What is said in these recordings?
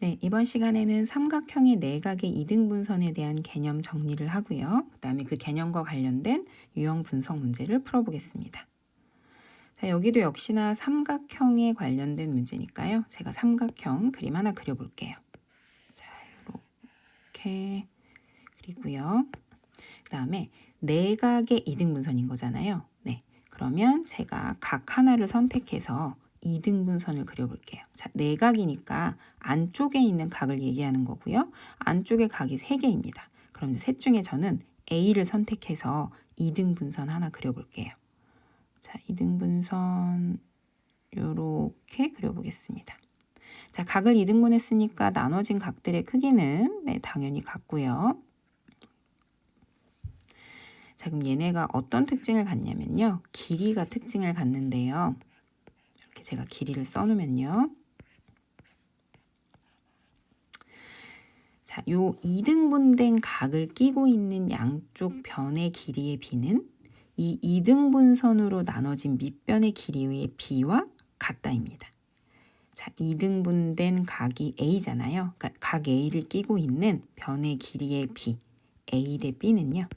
네, 이번 시간에는 삼각형의 내각의 이등분선에 대한 개념 정리를 하고요. 그 다음에 그 개념과 관련된 유형 분석 문제를 풀어보겠습니다. 자, 여기도 역시나 삼각형에 관련된 문제니까요. 제가 삼각형 그림 하나 그려볼게요. 자, 이렇게 그리고요. 그 다음에 내각의 이등분선인 거잖아요. 네, 그러면 제가 각 하나를 선택해서 이등분선을 그려볼게요. 자, 내각이니까 안쪽에 있는 각을 얘기하는 거고요. 안쪽에 각이 세개입니다 그럼 이제 셋 중에 저는 A를 선택해서 이등분선 하나 그려볼게요. 자, 이등분선 요렇게 그려보겠습니다. 자, 각을 이등분했으니까 나눠진 각들의 크기는 네, 당연히 같고요. 자, 그럼 얘네가 어떤 특징을 갖냐면요. 길이가 특징을 갖는데요. 이렇게 제가 길이를 써놓으면요. 자, 요 2등분된 각을 끼고 있는 양쪽 변의 길이의 비는 이 2등분선으로 나눠진 밑변의 길이의 비와 같다입니다. 자, 2등분된 각이 A잖아요. 그러니까 각 A를 끼고 있는 변의 길이의 비, A 대 B는요.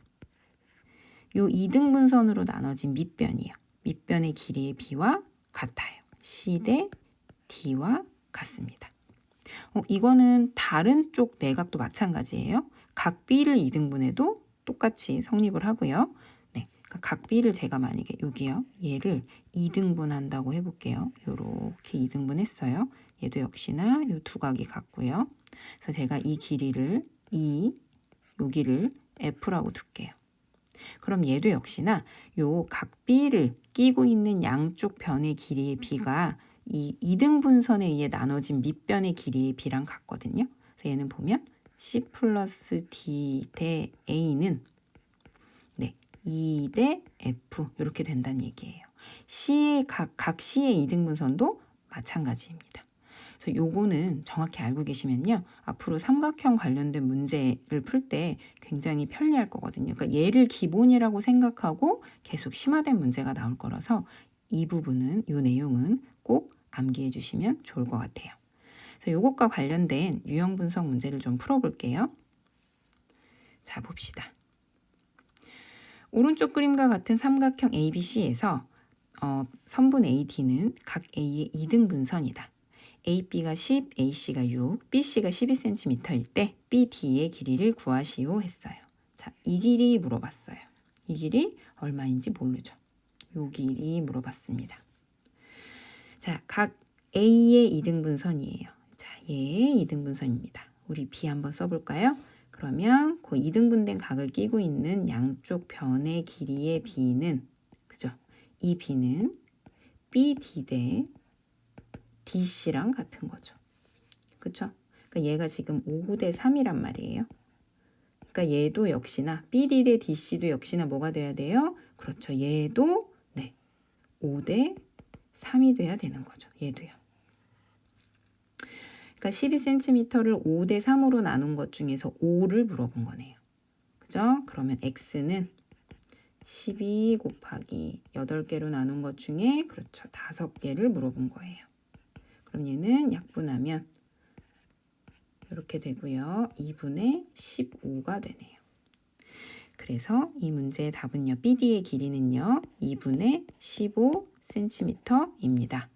요 2등분선으로 나눠진 밑변이요. 밑변의 길이의 비와 같아요. C 대 D와 같습니다. 어, 이거는 다른 쪽 내각도 마찬가지예요. 각 B를 2등분해도 똑같이 성립을 하고요. 네, 그러니까 각 B를 제가 만약에 여기요, 얘를 2등분한다고 해볼게요. 요렇게 2등분했어요. 얘도 역시나 요두 각이 같고요. 그래서 제가 이 길이를 이 여기를 F라고 둘게요. 그럼 얘도 역시나 요각 B를 끼고 있는 양쪽 변의 길이의 B가 이 2등분선에 의해 나눠진 밑변의 길이의 B랑 같거든요. 그래서 얘는 보면 C 플러스 D 대 A는 네, 2 대 F 이렇게 된다는 얘기예요. C의 각, 각 C의 2등분선도 마찬가지입니다. 그래서 요거는 정확히 알고 계시면요. 앞으로 삼각형 관련된 문제를 풀 때 굉장히 편리할 거거든요. 그러니까 얘를 기본이라고 생각하고 계속 심화된 문제가 나올 거라서 이 부분은 이 내용은 꼭 암기해 주시면 좋을 것 같아요. 그래서 이것과 관련된 유형 분석 문제를 좀 풀어 볼게요. 자 봅시다. 오른쪽 그림과 같은 삼각형 ABC에서 어, 선분 AD는 각 A의 2등 분선이다. AB가 10, AC가 6, BC가 12cm일 때 BD의 길이를 구하시오 했어요. 자, 이 길이 물어봤어요. 이 길이 얼마인지 모르죠. 요 길이 물어봤습니다. 자, 각 A의 이등분 선이에요. 자, 얘의 이등분 선입니다. 우리 B 한번 써볼까요? 그러면 그 이등분된 각을 끼고 있는 양쪽 변의 길이의 B는 그죠? 이 B는 BD 대 DC랑 같은 거죠. 그쵸? 그러니까 얘가 지금 5 대 3이란 말이에요. 그러니까 얘도 역시나 BD 대 DC도 역시나 뭐가 돼야 돼요? 그렇죠. 얘도 네. 5 대 3이 돼야 되는 거죠. 얘도요. 그러니까 12cm를 5 대 3으로 나눈 것 중에서 5를 물어본 거네요. 그죠? 그러면 x는 12 곱하기 8개로 나눈 것 중에 그렇죠. 5개를 물어본 거예요. 그럼 얘는 약분하면 이렇게 되고요. 2분의 15가 되네요. 그래서 이 문제의 답은요. BD의 길이는요. 2분의 15cm입니다.